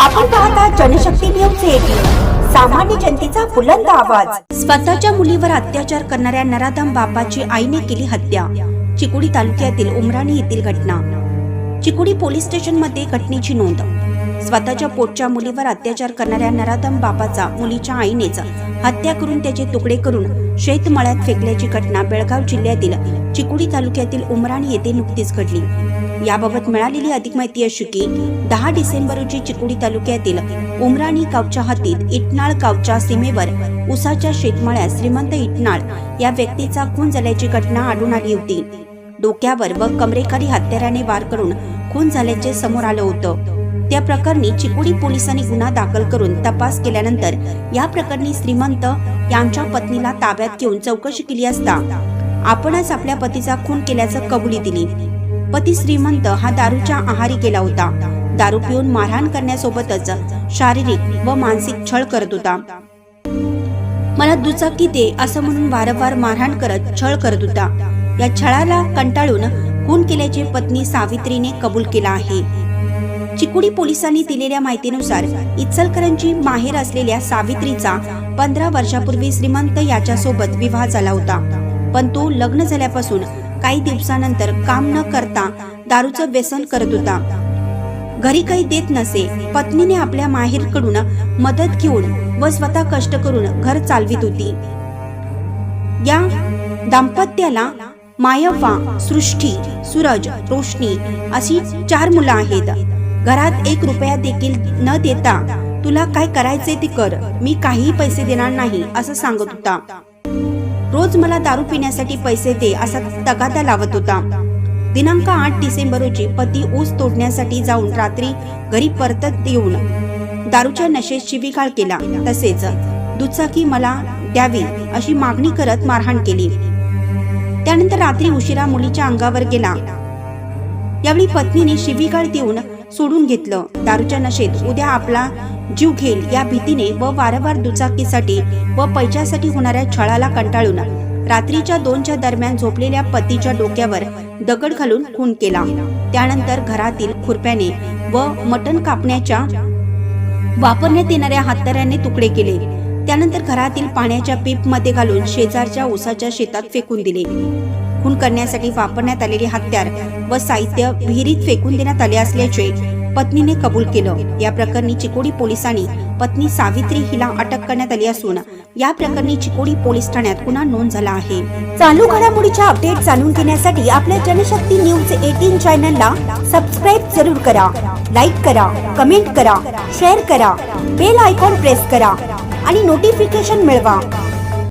आपण पाहता Janshakti news eighteen सामान्य जनतेचा बुलंद आवाज. स्वतःच्या मुलीवर अत्याचार करणाऱ्या नराधम बापाची आईने केली हत्या. चिकोडी तालुक्यातील उमराणी येथील घटना. चिकोडी पोलीस स्टेशनमध्ये घटनेची नोंद. स्वतःच्या पोटच्या मुलीवर अत्याचार करणाऱ्या नराधम बापाचा मुलीच्या आईनेच हत्या करून त्याचे तुकडे करून शेतमळ्यात फेकल्याची घटना बेळगाव जिल्ह्यातील चिकोडी तालुक्यातील उमराणी येथे नुकतीच घडली. याबाबत मिळालेली अधिक माहिती अशी की दहा डिसेंबर रोजी चिकोडी तालुक्यातील उमराणी गावच्या हद्दीत इटनाळ गावच्या सीमेवर उसाच्या शेतमाळ्यात श्रीमंत इटनाळ या व्यक्तीचा खून झाल्याची घटना आढळून आली होती. डोक्यावर व कमरेखाली हत्याराने वार करून खून झाल्याचे समोर आलं होतं. त्या प्रकरणी चिकोडी पोलिसांनी गुन्हा दाखल करून तपास केल्यानंतर या प्रकरणी श्रीमंत यांच्या पत्नीला ताब्यात घेऊन चौकशी केली असता आपणच आपल्या पतीचा खून केल्याचं कबुली दिली. पती श्रीमंत हा दारूच्या आहारी गेला होता. दारू पिऊन मारहाण करण्यासोबतच शारीरिक व मानसिक छळ करत होता. मला दुचाकी दे असं म्हणून वारंवार मारहाण करत छळ करत होता. या छळाला कंटाळून खून केल्याचे पत्नी सावित्रीने कबूल केला आहे. चिकोडी पोलिसांनी दिलेल्या माहितीनुसार इचलकरंजी माहेर असलेल्या सावित्रीचा पंधरा वर्षापूर्वी श्रीमंत याच्यासोबत विवाह झाला होता. पण तो लग्न झाल्यापासून काही दिवसानंतर काम न करता दारूचं व्यसन करत होता. घरी काही देत नसे पत्नीने आपल्या माहेरकडून मदत घेऊन व स्वतः कष्ट करून घर चालवित होती. या दाम्पत्याला मायव्वा सृष्टी सूरज रोशनी अशी चार मुलं आहेत. घरात एक रुपया देखील न देता तुला काय करायचे ते कर मी काही पैसे देणार नाही असं सांगत होता. रोज मला दारू पिण्यासाठी पैसे दे असा तगादा लावत होता. दिनांक आठ डिसेंबर रोजी पती ऊस तोडण्यासाठी जाऊन रात्री घरी परतत येऊन दारूच्या नशेत शिवीगाळ केला. तसेच दुचाकी मला द्यावी अशी मागणी करत मारहाण केली. त्यानंतर रात्री उशिरा मुलीच्या अंगावर गेला. यावेळी पत्नीने शिवीगाळ देऊन सोडून घेतलं. दारूच्या नशेत उद्या आपला जीव घेईल या भीतीने व वारंवार दुचाकीसाठी व पैशासाठी होणाऱ्या छळाला कंटाळून रात्रीच्या दोनच्या दरम्यान झोपलेल्या पतीच्या डोक्यावर दगड घालून खून केला. त्यानंतर घरातील खुरप्याने व मटण कापण्याच्या वापरण्यात येणाऱ्या हत्याराने तुकडे केले. त्यानंतर घरातील पाण्याच्या पीपमध्ये घालून शेजारच्या ऊसाच्या शेतात फेकून दिले. खून करण्यासाठी वापरण्यात आलेले हत्यार व साहित्य विहिरीत फेकून देण्यात आले असल्याचे पत्नीने कबूल केलं. या प्रकरणी चिकोडी पोलिसांनी पत्नी सावित्री हिला अटक करण्यात आली असून या प्रकरणी चिकोडी पोलीस ठाण्यात गुन्हा नोंद झाला आहे. चालू घडामोडीच्या अपडेट जाणून घेण्यासाठी आपल्या जनशक्ती न्यूज एटीन चॅनलला सबस्क्राईब जरूर करा लाईक करा कमेंट करा शेअर करा बेल आयकॉन प्रेस करा आणि नोटिफिकेशन मिळवा.